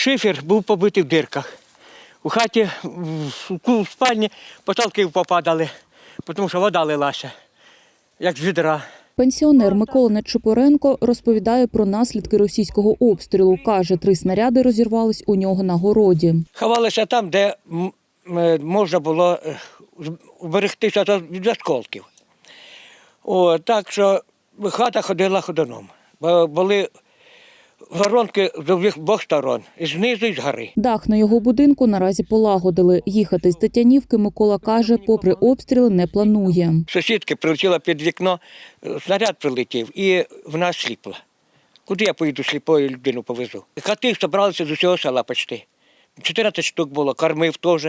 Шифер був побитий в дирках. У хаті в спальні потолки попадали, тому що вода лилася, як з відра. Пенсіонер Микола Нечипоренко розповідає про наслідки російського обстрілу. Каже, три снаряди розірвались у нього на городі. Ховалися там, де можна було е, уберегтися то від осколків. О, так що хата ходила ходуном. Бо були воронки з обох сторон, і знизу, і згори. Дах на його будинку наразі полагодили. Їхати з Тетянівки Микола каже, попри обстріли не планує. Сусідки прилетіла під вікно, снаряд прилетів і вона сліпла. Куди я поїду сліпою людину повезу? Хати зібралися з усього села почти. 14 штук було, кормив теж.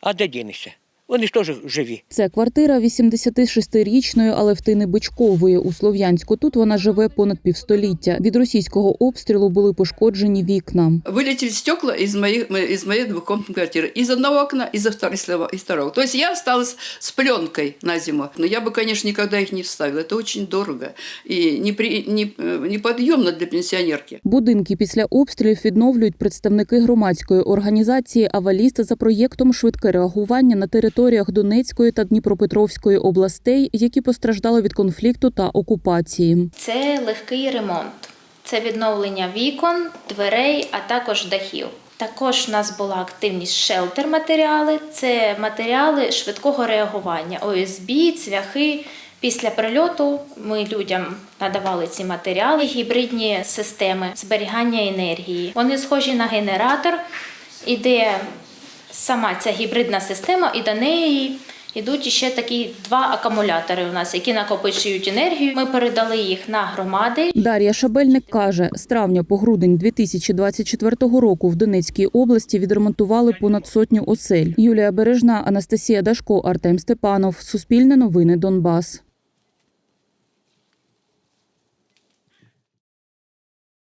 А де дінешся? Вони ж теж живі. Це квартира 86-річної Алевтини Бичкової у Слов'янську. Тут вона живе понад півстоліття. Від російського обстрілу були пошкоджені вікна. Вылетели стекла из, моих, из моей двухкомнатной квартиры. Из одного окна, из, второго, из второго- из второго. То есть я осталась с пленкой на зиму. Но я бы, конечно, никогда их не вставила. Это очень дорого и непри, не, э, неподъемно для пенсионерки. Будинки після обстрілів відновлюють представники громадської організації Аваліста за проєктом швидке реагування на територіях Донецької та Дніпропетровської областей, які постраждали від конфлікту та окупації. Це легкий ремонт, це відновлення вікон, дверей, а також дахів. Також у нас була активність шелтер матеріали, це матеріали швидкого реагування, ОСБ, цвяхи. Після прильоту ми людям надавали ці матеріали, гібридні системи зберігання енергії. Вони схожі на генератор, іде сама ця гібридна система, і до неї йдуть ще такі два акумулятори у нас, які накопичують енергію. Ми передали їх на громади. Дар'я Шабельник каже, з травня по грудень 2024 року в Донецькій області відремонтували понад сотню осель. Юлія Бережна, Анастасія Дашко, Артем Степанов. Суспільне новини Донбас.